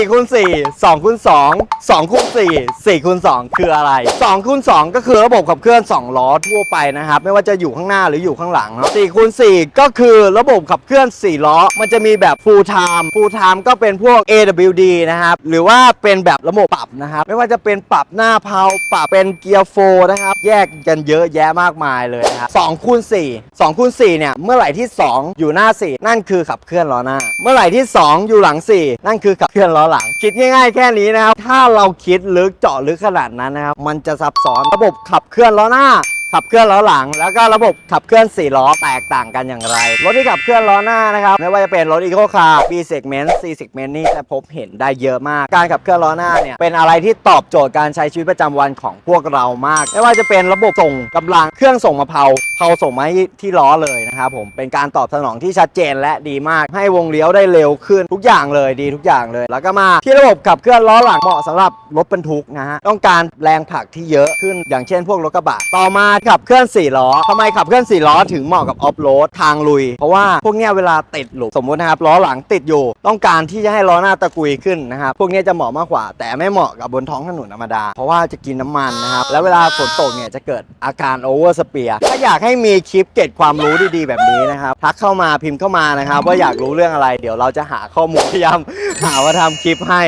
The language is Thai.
4คูณ4 2คูณ2 2คูณ4 4คูณ2คืออะไร2คูณ2ก็คือระบบขับเคลื่อน2ล้อทั่วไปนะครับ ไม่ว่าจะอยู่ข้างหน้าหรืออยู่ข้างหลังเนาะ4คูณ4ก็คือระบบขับเคลื่อน 4 ล้อ มันจะมีแบบ full time full time ก็เป็นพวก AWD นะครับ หรือว่าเป็นแบบระบบปรับนะครับ ไม่ว่าจะเป็นปรับหน้าเพาปรับเป็นเกียร์โฟนะครับ แยกกันเยอะแยะมากมายเลยนะครับ2คูณ4 2คูณ4เนี่ย เมื่อไหร่ที่ 2 อยู่หน้า 4 นั่นคือขับเคลื่อนล้อหน้า เมื่อไหร่ที่ 2 อยู่หลัง 4 นั่นคือขับเคลื่อนล้อหลัง คิดง่ายๆแค่นี้นะครับ ถ้าเราคิดลึกเจาะลึกขนาดนั้นนะครับ มันจะซับซ้อนระบบขับเคลื่อนล้อหน้า ขับเคลื่อนล้อหลัง แล้วก็ระบบขับเคลื่อน 4 ล้อแตกต่างกันอย่างไร รถที่ขับเคลื่อนล้อหน้านะครับไม่ว่าจะเป็นรถ Eco Car B segment C segment นี่จะพบเห็นได้เยอะมาก การขับเคลื่อนล้อหน้าเนี่ยเป็นอะไรที่ตอบโจทย์การใช้ชีวิตประจำวันของพวกเรามาก ไม่ว่าจะเป็นระบบส่งกำลังเครื่องส่งมาเผาเผาส่งมาที่ล้อเลยนะครับผมเป็นการตอบสนองที่ชัดเจนและดีมาก ให้วงเลี้ยวได้เร็วขึ้นทุกอย่างเลยดีทุกอย่างเลย แล้วก็มาที่ระบบขับเคลื่อนล้อหลังเหมาะสำหรับรถบรรทุกนะฮะต้องการแรงผลักที่เยอะขึ้น อย่างเช่น พวกรถกระบะต่อมาขับเคลื่อน4ล้อทำไมขับเคลื่อน4ล้อถึงเหมาะกับออฟโรดทางลุย เพราะว่าพวกเนี้ยเวลาติดหลุมสมมุตินะครับล้อหลังติดอยู่ ต้องการที่จะให้ล้อหน้าตะกุยขึ้นนะครับพวกเนี้ยจะเหมาะมากกว่า แต่ไม่เหมาะกับบนท้องถนนธรรมดา เพราะว่าจะกินน้ำมันนะครับแล้วเวลาฝนตกเนี่ยจะเกิดอาการโอเวอร์สเปียร์ถ้าอยากให้มีคลิปเก็บความรู้ดีๆ แบบนี้นะครับทักเข้ามาพิมพ์เข้ามานะครับว่าอยากรู้เรื่องอะไร เดี๋ยวเราจะหาข้อมูลพยายามหาว่าทำคลิปให้